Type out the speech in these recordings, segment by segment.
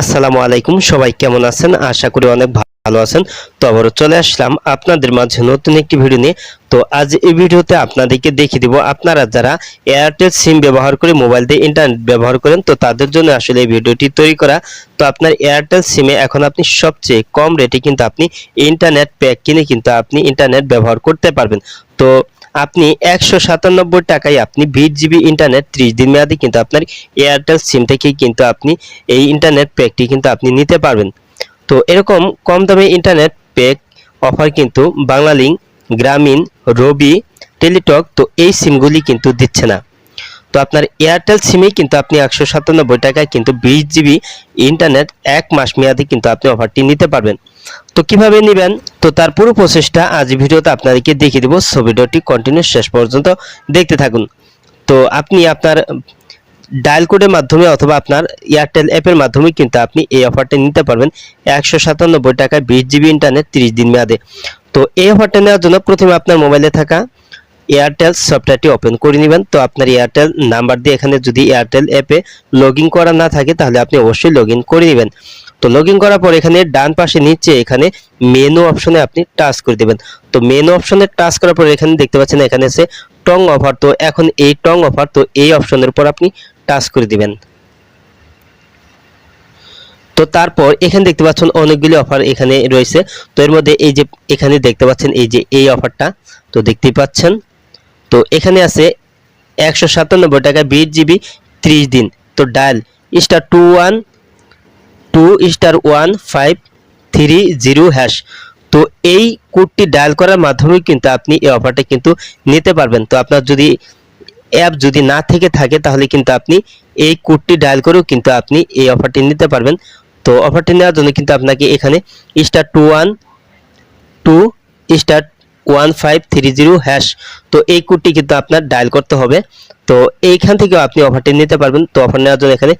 আসসালামু আলাইকুম, সবাই কেমন আছেন? আশা করি অনেক ভালো আছেন। তো আবারও চলে আসলাম আপনাদের মাঝে নতুন একটি ভিডিও নিয়ে। তো আজ এই ভিডিওতে আপনাদেরকে দেখিয়ে দিব, আপনারা যারা এয়ারটেল সিম ব্যবহার করে মোবাইল দিয়ে ইন্টারনেট ব্যবহার করেন, তো তাদের জন্য আসলে এই ভিডিওটি তৈরি করা। তো আপনার এয়ারটেল সিমে এখন আপনি সবচেয়ে কম রেটে কিন্তু আপনি ইন্টারনেট প্যাক কিনে কিন্তু আপনি ইন্টারনেট ব্যবহার করতে পারবেন। তো আপনি একশো সাতানব্বই টাকায় আপনি বিশ জিবি ইন্টারনেট ত্রিশ দিন মেয়াদে কিন্তু আপনার এয়ারটেল সিম থেকেই কিন্তু আপনি এই ইন্টারনেট প্যাকটি কিন্তু আপনি নিতে পারবেন। তো এরকম কম দামে ইন্টারনেট প্যাক অফার কিন্তু বাংলালিংক, গ্রামীণ, রবি, টেলিটক, তো এই সিমগুলি কিন্তু দিচ্ছে না। তো আপনার এয়ারটেল সিমেই কিন্তু আপনি একশো সাতানব্বই টাকায় কিন্তু বিশ জিবি ইন্টারনেট এক মাস মেয়াদে কিন্তু আপনি অফারটি নিতে পারবেন। তো কীভাবে নেবেন? তো তার পুরো প্রসেসটা আজ ভিডিওতে আপনাদেরকে দেখিয়ে দেবো। সো কন্টিনিউ শেষ পর্যন্ত দেখতে থাকুন। তো আপনি আপনার ডায়াল কোডের মাধ্যমে অথবা আপনার এয়ারটেল অ্যাপের মাধ্যমে কিন্তু আপনি এই অফারটা নিতে পারবেন। একশো সাতানব্বই টাকায় বিশ জিবি ইন্টারনেট তিরিশ দিন মেয়াদে। তো এই অফারটা নেওয়ার জন্য প্রথমে আপনার মোবাইলে থাকা এয়ারটেল সফটওয়্যারটি ওপেন করে নেবেন। তো আপনার এয়ারটেল নাম্বার দিয়ে এখানে যদি এয়ারটেল অ্যাপে লগ করা না থাকে, তাহলে আপনি অবশ্যই লগ করে নেবেন। তো লগ করার পর এখানে ডান পাশে নিচে এখানে মেনু অপশনে আপনি টাচ করে দেবেন। তো মেনু অপশনে টাচ করার পর এখানে দেখতে পাচ্ছেন এখানে আছে টং অফার তো এখন এই টং অফার তো এই অপশনের উপর আপনি টাচ করে দিবেন। তো তারপর এখানে দেখতে পাচ্ছেন অনেকগুলি অফার এখানে রয়েছে। তো এর মধ্যে এই যে এখানে দেখতে পাচ্ছেন এই যে এই অফারটা তো দেখতেই পাচ্ছেন। তো এখানে আছে একশো সাতানব্বই টাকা বিশ জিবি ত্রিশ দিন। তো dial star two one two star one five three zero hash তো এই কোডটি ডায়াল করার মাধ্যমে কিন্তু আপনি এই অফারটা কিন্তু নিতে পারবেন। তো আপনার যদি অ্যাপ যদি না থেকে থাকে, তাহলে কিন্তু আপনি এই কোডটি ডায়াল করেও কিন্তু আপনি এই অফারটি নিতে পারবেন। তো অফারটি নেওয়ার জন্য কিন্তু আপনাকে এখানে star two one two star one five three zero hash তো এই কোডটি কিন্তু আপনার ডায়াল করতে হবে। তো এইখান থেকেও আপনি অফারটি নিতে পারবেন। তো অফার নেওয়ার জন্য এখানে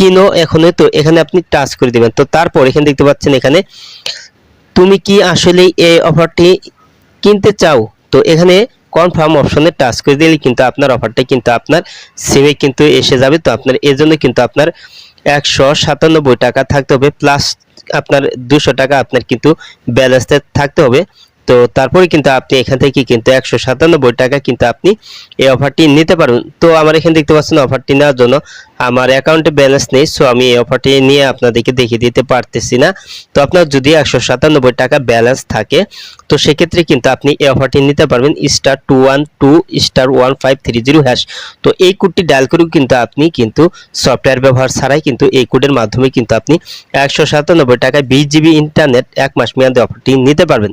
কিনো এখানে, তো এখানে আপনি টাচ করে দিবেন। তো তারপর এখানে দেখতে পাচ্ছেন এখানে, তুমি কি আসলে এই অফারটি কিনতে চাও? তো এখানে কনফার্ম অপশনে টাচ করে দিলে কিন্তু আপনার অফারটা কিন্তু আপনার সিমে কিন্তু এসে যাবে। তো আপনার, এর জন্য কিন্তু আপনার একশো সাতানব্বই টাকা থাকতে হবে প্লাস আপনার দুশো টাকা আপনার কিন্তু ব্যালেন্স থাকতে হবে। তো তারপরে কিন্তু আপনি এখান থেকে কিন্তু একশো সাতানব্বই টাকা কিন্তু আপনি এই অফারটি নিতে পারবেন তো আমার এখানে দেখতে পাচ্ছেন অফারটি নেওয়ার জন্য আমার অ্যাকাউন্টে ব্যালেন্স নেই সো আমি এই অফারটি নিয়ে আপনাদেরকে দেখিয়ে দিতে পারতেছি না। তো আপনার যদি একশো সাতানব্বই টাকা ব্যালেন্স থাকে, তো সেক্ষেত্রে কিন্তু আপনি এই অফারটি নিতে পারবেন star two one two star one five three zero hash তো এই কোডটি ডায়াল করেও কিন্তু আপনি কিন্তু সফটওয়্যার ব্যবহার ছাড়াই কিন্তু এই কোডের মাধ্যমে কিন্তু আপনি একশো সাতানব্বই টাকায় বিশ জিবি ইন্টারনেট এক মাস মেয়াদে অফারটি নিতে পারবেন।